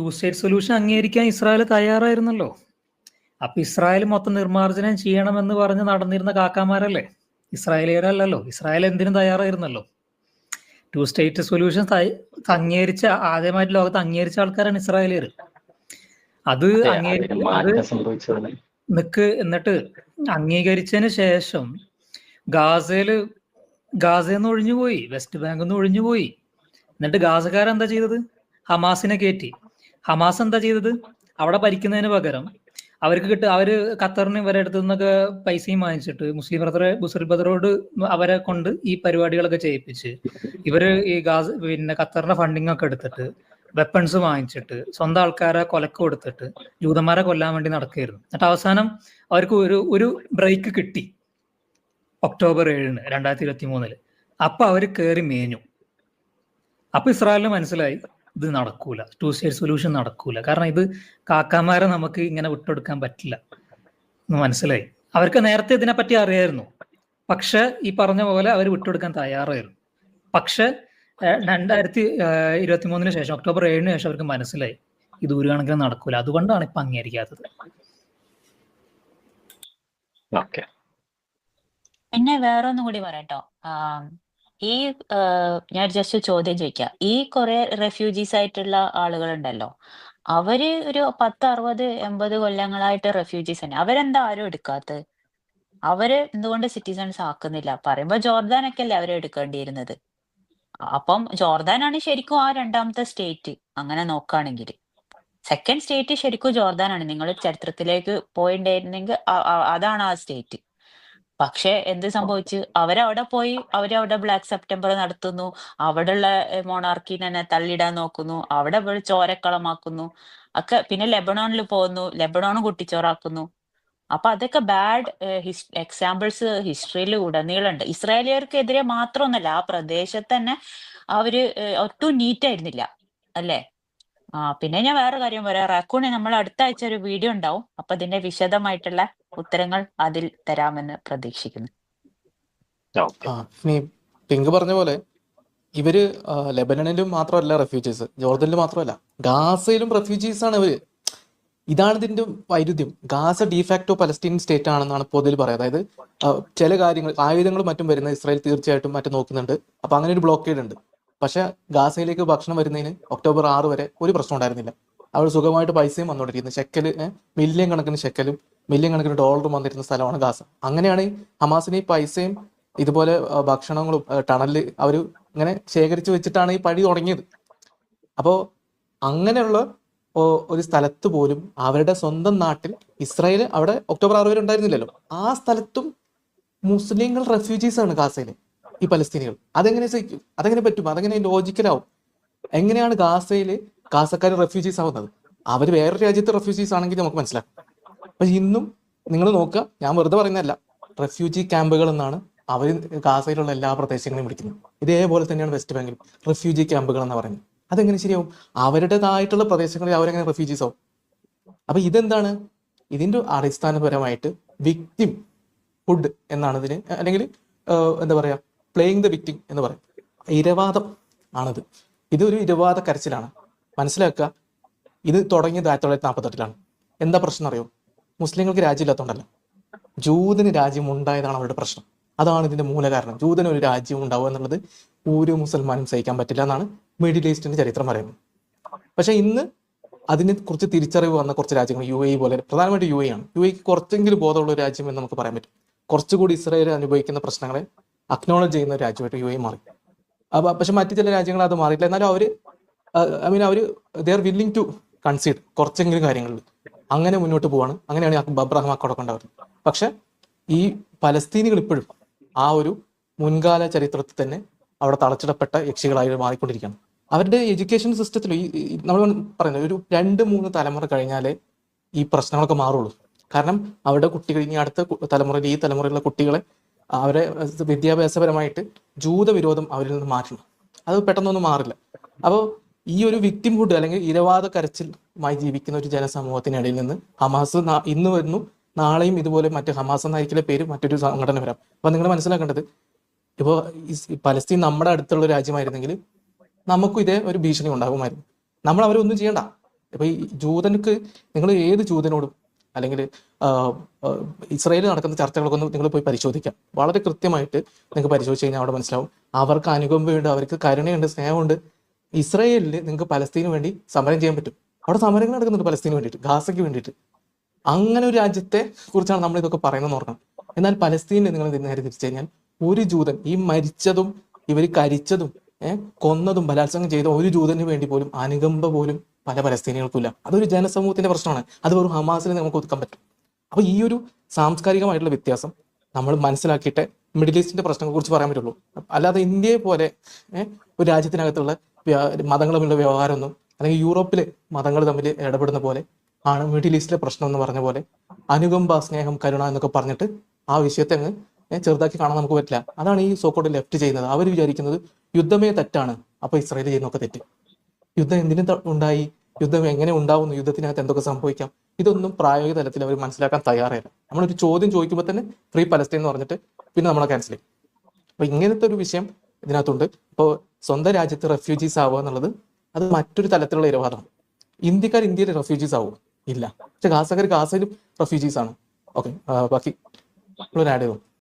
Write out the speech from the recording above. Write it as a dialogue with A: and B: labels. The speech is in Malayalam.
A: ടു സ്റ്റേറ്റ് സൊല്യൂഷൻ അംഗീകരിക്കാൻ ഇസ്രായേൽ തയ്യാറായിരുന്നല്ലോ. അപ്പൊ ഇസ്രായേൽ മൊത്തം നിർമ്മാർജനം ചെയ്യണമെന്ന് പറഞ്ഞ് നടന്നിരുന്ന കാക്കാമാരല്ലേ? ഇസ്രായേലിയരല്ലല്ലോ. ഇസ്രായേൽ എന്തിനും തയ്യാറായിരുന്നല്ലോ. ടു സ്റ്റേറ്റ് സൊല്യൂഷൻ അംഗീകരിച്ച ആദ്യമായിട്ട് ലോകത്ത് അംഗീകരിച്ച ആൾക്കാരാണ് ഇസ്രായേലിയർ. അത്
B: സംഭവിച്ചതാണ്.
A: നിക്ക് എന്നിട്ട് അംഗീകരിച്ചതിന് ശേഷം ഗാസയിൽ ഗാസയിൽ നിന്ന് ഒഴിഞ്ഞുപോയി വെസ്റ്റ് ബാങ്കിൽ നിന്ന് ഒഴിഞ്ഞുപോയി. എന്നിട്ട് ഗാസക്കാരെന്താ ചെയ്തത്? ഹമാസിനെ കയറ്റി ഹമാസ് എന്താ ചെയ്തത്? അവിടെ ഭരിക്കുന്നതിന് പകരം അവർക്ക് കിട്ടുക അവർ ഖത്തറിന് ഇവരെ അടുത്ത് നിന്നൊക്കെ പൈസയും വാങ്ങിച്ചിട്ട് മുസ്ലിം ബ്രദറെ മുസ്ലിം ബ്രദറോട് അവരെ കൊണ്ട് ഈ പരിപാടികളൊക്കെ ചെയ്യിപ്പിച്ച് ഇവർ ഈ ഗാസ് പിന്നെ ഖത്തറിന്റെ ഫണ്ടിങ് ഒക്കെ എടുത്തിട്ട് വെപ്പൺസ് വാങ്ങിച്ചിട്ട് സ്വന്തം ആൾക്കാരെ കൊലക്ക് കൊടുത്തിട്ട് ജൂതന്മാരെ കൊല്ലാൻ വേണ്ടി നടക്കുകയായിരുന്നു. എന്നിട്ട് അവസാനം അവർക്ക് ഒരു ഒരു ബ്രേക്ക് കിട്ടി ഒക്ടോബർ ഏഴിന് രണ്ടായിരത്തി ഇരുപത്തി മൂന്നിൽ അപ്പൊ അവർ കയറി മേഞ്ഞു. അപ്പൊ ഇസ്രായേലിന് മനസ്സിലായി ഇത് നടക്കൂല. ടു സ്റ്റേറ്റ് സൊല്യൂഷൻ നടക്കൂല. കാരണം ഇത് കാക്കാമാരെ നമുക്ക് ഇങ്ങനെ വിട്ടുകൊടുക്കാൻ പറ്റില്ല. എന്ന് മനസ്സിലായി. അവർക്ക് നേരത്തെ ഇതിനെപ്പറ്റി അറിയായിരുന്നു. പക്ഷെ ഈ പറഞ്ഞ പോലെ അവർ വിട്ടുകൊടുക്കാൻ തയ്യാറായിരുന്നു. പക്ഷെ രണ്ടായിരത്തി ഇരുപത്തി മൂന്നിന് ശേഷം ഒക്ടോബർ ഏഴിന് ശേഷം അവർക്ക് മനസ്സിലായി. ഇത് ഒരു കണക്കിന് നടക്കൂല. അതുകൊണ്ടാണ് ഇപ്പൊ അംഗീകരിക്കാത്തത്.
B: ഓക്കെ.
C: പിന്നെ വേറെ ഒന്നും കൂടി പറയട്ടോ. ഈ ഞാൻ ജസ്റ്റ് ചോദ്യം ചോദിക്കാം. ഈ കുറെ റെഫ്യൂജീസ് ആയിട്ടുള്ള ആളുകളുണ്ടല്ലോ. അവർ ഒരു പത്ത് അറുപത് എൺപത് കൊല്ലങ്ങളായിട്ട് റെഫ്യൂജീസ് തന്നെ. അവരെന്താ ആരും എടുക്കാത്തത്? അവർ എന്തുകൊണ്ട് സിറ്റിസൺസ് ആക്കുന്നില്ല? പറയുമ്പോ ജോർദാനൊക്കെ അല്ലേ അവരെ എടുക്കേണ്ടിയിരുന്നത്? അപ്പം ജോർദാനാണ് ശരിക്കും ആ രണ്ടാമത്തെ സ്റ്റേറ്റ് അങ്ങനെ നോക്കുകയാണെങ്കിൽ സെക്കൻഡ് സ്റ്റേറ്റ് ശരിക്കും ജോർദാനാണ്. നിങ്ങൾ ചരിത്രത്തിലേക്ക് അ- അതാണ് ആ സ്റ്റേറ്റ് പക്ഷെ എന്ത് സംഭവിച്ചു? അവരവിടെ പോയി അവരവിടെ ബ്ലാക്ക് സെപ്റ്റംബർ നടത്തുന്നു. അവിടെയുള്ള മൊണാർക്കിനെ തന്നെ തള്ളിയിടാൻ നോക്കുന്നു. അവിടെ ചോരക്കളമാക്കുന്നു. ഒക്കെ പിന്നെ ലെബണോണിൽ പോകുന്നു. ലെബണോൺ കുട്ടിച്ചോറാക്കുന്നു. അപ്പൊ അതൊക്കെ ബാഡ് എക്സാമ്പിൾസ് ഹിസ്റ്ററിയിൽ ഉടനീളമുണ്ട്. ഇസ്രായേലിയർക്കെതിരെ മാത്രമൊന്നല്ല ആ പ്രദേശത്ത് തന്നെ അവർ ഒട്ടും നീറ്റ് ആയിരുന്നില്ല. അല്ലേ? ആ പിന്നെ ഞാൻ വേറെ കാര്യം പറയാം. റാക്കൂണി നമ്മൾ അടുത്ത ആഴ്ച ഒരു വീഡിയോ ഉണ്ടാവും. അപ്പൊ അതിന്റെ വിശദമായിട്ടുള്ള ഉത്തരങ്ങൾ അതിൽ തരാമെന്ന് പ്രതീക്ഷിക്കുന്നു.
B: ഓക്കെ.
D: ആ ഇനി പിങ്ക് പറഞ്ഞ പോലെ ഇവർ ലെബനണിലും ലെബനനിലും മാത്രമല്ല റെഫ്യൂജീസ് ജോർദനിലും മാത്രമല്ല ഗാസയിലും റെഫ്യൂജീസ് ആണ് ഇവർ. ഇതാണ് ഇതിന്റെ വൈരുദ്ധ്യം. ഗാസ ഡിഫാക്ടോ പലസ്തീൻ സ്റ്റേറ്റ് ആണെന്നാണ് പൊതുവിൽ പറയുന്നത്. അതായത് ചില കാര്യങ്ങൾ ആയുധങ്ങളും മറ്റും വരുന്ന ഇസ്രായേൽ തീർച്ചയായിട്ടും മറ്റും നോക്കുന്നുണ്ട്. അപ്പൊ അങ്ങനെ ഒരു ബ്ലോക്കേഡ് ഉണ്ട്. പക്ഷെ ഗാസയിലേക്ക് ഭക്ഷണം വരുന്നതിന് ഒക്ടോബർ ആറ് വരെ ഒരു പ്രശ്നം ഉണ്ടായിരുന്നില്ല. അവർ സുഖമായിട്ട് പൈസയും വന്നുകൊണ്ടിരിക്കുന്നു. ഷെക്കൽ മില്യൺ കണക്കിന് ഷെക്കലും മില്യൺ കണക്കിന് ഡോളർ വന്നിരുന്ന സ്ഥലമാണ് ഗാസ. അങ്ങനെയാണ് ഹമാസിന് ഈ പൈസയും ഇതുപോലെ ഭക്ഷണങ്ങളും ടണലിൽ ടണൽ അവർ ഇങ്ങനെ ശേഖരിച്ചു വെച്ചിട്ടാണ് ഈ പഴി തുടങ്ങിയത്. അപ്പോൾ അങ്ങനെയുള്ള ഒരു സ്ഥലത്ത് പോലും അവരുടെ സ്വന്തം നാട്ടിൽ ഇസ്രായേൽ അവിടെ ഒക്ടോബർ ആറ് വരെ ഉണ്ടായിരുന്നില്ലല്ലോ. ആ സ്ഥലത്തും മുസ്ലിങ്ങൾ റെഫ്യൂജീസ് ആണ് ഗാസയിലെ ഈ പലസ്തീനികൾ. അതെങ്ങനെ സഹിക്കും? അതെങ്ങനെ പറ്റും? അതെങ്ങനെ ലോജിക്കലാവും എങ്ങനെയാണ് ഗാസയിൽ ഗാസക്കാർ റെഫ്യൂജീസ് ആവുന്നത്? അവർ വേറൊരു രാജ്യത്ത് റെഫ്യൂജീസ് ആണെങ്കിൽ നമുക്ക് മനസ്സിലാക്കാം. പക്ഷെ ഇന്നും നിങ്ങൾ നോക്കുക ഞാൻ വെറുതെ പറയുന്നതല്ല. റെഫ്യൂജി ക്യാമ്പുകൾ എന്നാണ് അവർ ഗാസയിലുള്ള എല്ലാ പ്രദേശങ്ങളും വിളിക്കുന്നത്. ഇതേപോലെ തന്നെയാണ് വെസ്റ്റ് ബാങ്കിൽ റെഫ്യൂജി ക്യാമ്പുകൾ എന്ന് പറയുന്നത്. അതെങ്ങനെ ശരിയാവും? അവരുടേതായിട്ടുള്ള പ്രദേശങ്ങളിൽ അവരെങ്ങനെ റെഫ്യൂജീസ് ആവും? അപ്പൊ ഇതെന്താണ്? ഇതിന്റെ അടിസ്ഥാനപരമായിട്ട് വിക്ടിം ഫുഡ് എന്നാണ് ഇതിന് അല്ലെങ്കിൽ എന്താ പറയാ പ്ലേയിങ് ദ വിക്ടിം എന്ന് പറയും. ഇരവാദം ആണിത്. ഇതൊരു ഇരവാദ കരച്ചിലാണ്. മനസ്സിലാക്കുക ഇത് തുടങ്ങിയത് ആയിരത്തി തൊള്ളായിരത്തി നാൽപ്പത്തെട്ടിലാണ്. എന്താ പ്രശ്നം അറിയോ? മുസ്ലിങ്ങൾക്ക് രാജ്യമില്ലാത്തതുകൊണ്ടല്ല. ജൂതന് രാജ്യം ഉണ്ടായതാണ് അവരുടെ പ്രശ്നം. അതാണ് ഇതിന്റെ മൂലകാരണം ജൂതന് ഒരു രാജ്യം ഉണ്ടാവുക എന്നുള്ളത് ഒരു മുസൽമാനും സഹിക്കാൻ പറ്റില്ല എന്നാണ് മിഡിൽ ഈസ്റ്റിന്റെ ചരിത്രം പറയുന്നത്. പക്ഷെ ഇന്ന് അതിനെ കുറിച്ച് തിരിച്ചറിവ് വന്ന കുറച്ച് രാജ്യങ്ങൾ യു എ പോലെ പ്രധാനമായിട്ട് യു എ ആണ്. യു എക്ക് കുറച്ചെങ്കിലും ബോധമുള്ള ഒരു രാജ്യം എന്ന് നമുക്ക് പറയാൻ പറ്റും. കുറച്ചുകൂടി ഇസ്രായേൽ അനുഭവിക്കുന്ന പ്രശ്നങ്ങളെ അക്നോളജ് ചെയ്യുന്ന ഒരു രാജ്യമായിട്ട് യു എ മാറി. അപ്പൊ പക്ഷെ മറ്റു ചില രാജ്യങ്ങൾ അത് മാറിയില്ല എന്നാലും അവർ ഐ മീൻ അവർ ദേ ആർ ടു കൺസീഡ് കുറച്ചെങ്കിലും കാര്യങ്ങളിൽ. അങ്ങനെ മുന്നോട്ട് പോവാണ്. അങ്ങനെയാണ് അബ്രഹാം അക്കോടൊക്കെ ഉണ്ടാവുന്നത് പക്ഷെ ഈ പലസ്തീനികൾ ഇപ്പോഴും ആ ഒരു മുൻകാല ചരിത്രത്തിൽ തന്നെ അവിടെ തളച്ചിടപ്പെട്ട യക്ഷികളായി മാറിക്കൊണ്ടിരിക്കുകയാണ്. അവരുടെ എഡ്യൂക്കേഷൻ സിസ്റ്റത്തിൽ ഈ നമ്മൾ പറയുന്നത് ഒരു രണ്ട് മൂന്ന് തലമുറ കഴിഞ്ഞാലേ ഈ പ്രശ്നങ്ങളൊക്കെ മാറുള്ളൂ. കാരണം അവരുടെ കുട്ടികൾ ഇനി അടുത്ത തലമുറയിൽ ഈ തലമുറയിലുള്ള കുട്ടികളെ അവരെ വിദ്യാഭ്യാസപരമായിട്ട് ജൂതവിരോധം അവരിൽ നിന്ന് മാറ്റണം. അത് പെട്ടെന്നൊന്നും മാറില്ല. അപ്പോൾ ഈ ഒരു വിക്ടിംഹുഡ് അല്ലെങ്കിൽ ഇരവാദ കരച്ചിലുമായി ജീവിക്കുന്ന ഒരു ജനസമൂഹത്തിനിടയിൽ നിന്ന് ഹമാസ് ഇന്ന് വരുന്നു നാളെയും ഇതുപോലെ മറ്റ് ഹമാസ് എന്നായിരിക്കില്ല പേര് മറ്റൊരു സംഘടന വരാം. അപ്പൊ നിങ്ങൾ മനസ്സിലാക്കേണ്ടത് ഇപ്പോൾ പലസ്തീൻ നമ്മുടെ അടുത്തുള്ള രാജ്യമായിരുന്നെങ്കിൽ നമുക്കും ഇതേ ഒരു ഭീഷണി ഉണ്ടാകുമായിരുന്നു. നമ്മൾ അവരൊന്നും ചെയ്യണ്ട. ഇപ്പൊ ഈ ജൂതനുക്ക് നിങ്ങൾ ഏത് ജൂതനോടും അല്ലെങ്കിൽ ഇസ്രയേലിൽ നടക്കുന്ന ചർച്ചകളൊക്കെ ഒന്ന് നിങ്ങൾ പോയി പരിശോധിക്കാം. വളരെ കൃത്യമായിട്ട് നിങ്ങൾക്ക് പരിശോധിച്ച് കഴിഞ്ഞാൽ അവിടെ മനസ്സിലാവും. അവർക്ക് അനുകമ്പയുണ്ട് അവർക്ക് കരുണയുണ്ട് സ്നേഹമുണ്ട്. ഇസ്രായേലിൽ നിങ്ങൾക്ക് പലസ്തീന് വേണ്ടി സമരം ചെയ്യാൻ പറ്റും. അവിടെ സമരങ്ങൾ നടക്കുന്നുണ്ട് പലസ്തീന് വേണ്ടിയിട്ട് ഗാസയ്ക്ക് വേണ്ടിയിട്ട്. അങ്ങനെ ഒരു രാജ്യത്തെ കുറിച്ചാണ് നമ്മൾ ഇതൊക്കെ പറയുന്നത് ഓർക്കണം. എന്നാൽ പലസ്തീനിൽ നിങ്ങൾ നേരെ തിരിച്ചു കഴിഞ്ഞാൽ ഒരു ജൂതൻ ഈ മരിച്ചതും ഇവർ കരിച്ചതും കൊന്നതും ബലാത്സംഗം ചെയ്ത ഒരു ജൂതന് വേണ്ടി പോലും അനുകമ്പ പോലും പല പലസ്തീനികൾക്കില്ല അതൊരു ജനസമൂഹത്തിന്റെ പ്രശ്നമാണ്. അത് വെറും ഹമാസിനെ നമുക്ക് ഒതുക്കാൻ പറ്റും. അപ്പൊ ഈ ഒരു സാംസ്കാരികമായിട്ടുള്ള വ്യത്യാസം നമ്മൾ മനസ്സിലാക്കിയിട്ട് മിഡിൽ ഈസ്റ്റിന്റെ പ്രശ്നങ്ങളെ കുറിച്ച് പറയാൻ പറ്റുള്ളൂ. അല്ലാതെ ഇന്ത്യയെ പോലെ ഒരു രാജ്യത്തിനകത്തുള്ള മതങ്ങൾ തമ്മിലുള്ള വ്യവഹാരമൊന്നും അല്ലെങ്കിൽ യൂറോപ്പിലെ മതങ്ങൾ തമ്മിൽ ഇടപെടുന്ന പോലെ ആണ് മിഡിൽ ഈസ്റ്റിലെ പ്രശ്നം എന്ന് പറഞ്ഞ പോലെ അനുകമ്പ സ്നേഹം കരുണ എന്നൊക്കെ പറഞ്ഞിട്ട് ആ വിഷയത്തെ അങ്ങ് ചെറുതാക്കി കാണാൻ നമുക്ക് പറ്റില്ല. അതാണ് ഈ സോക്കോട്ട് ലെഫ്റ്റ് ചെയ്യുന്നത്. അവർ വിചാരിക്കുന്നത് യുദ്ധമേ തെറ്റാണ്. അപ്പൊ ഇസ്രായേൽ ചെയ്യുന്നൊക്കെ തെറ്റ്. യുദ്ധം എന്തിനും ഉണ്ടായി? യുദ്ധം എങ്ങനെ ഉണ്ടാവുന്നു? യുദ്ധത്തിനകത്ത് എന്തൊക്കെ സംഭവിക്കാം? ഇതൊന്നും പ്രായോഗിക തലത്തിൽ അവർ മനസ്സിലാക്കാൻ തയ്യാറല്ല നമ്മളൊരു ചോദ്യം ചോദിക്കുമ്പോൾ തന്നെ ഫ്രീ പലസ്തീൻ എന്ന് പറഞ്ഞിട്ട് പിന്നെ നമ്മളെ ക്യാൻസൽ ചെയ്യും. അപ്പൊ ഇങ്ങനത്തെ ഒരു വിഷയം ഇതിനകത്തുണ്ട്. ഇപ്പോൾ സ്വന്തം രാജ്യത്ത് റെഫ്യൂജീസ് ആവുക എന്നുള്ളത് അത് മറ്റൊരു തലത്തിലുള്ള ഇരവാദമാണ് ഇന്ത്യക്കാർ ഇന്ത്യയിൽ റെഫ്യൂജീസ് ആവുക ഇല്ല. പക്ഷെ ഗാസക്കാർ ഗാസയിലും റെഫ്യൂജീസ് ആണ്. ഓക്കെ ബാക്കി ആഡ് ചെയ്തു?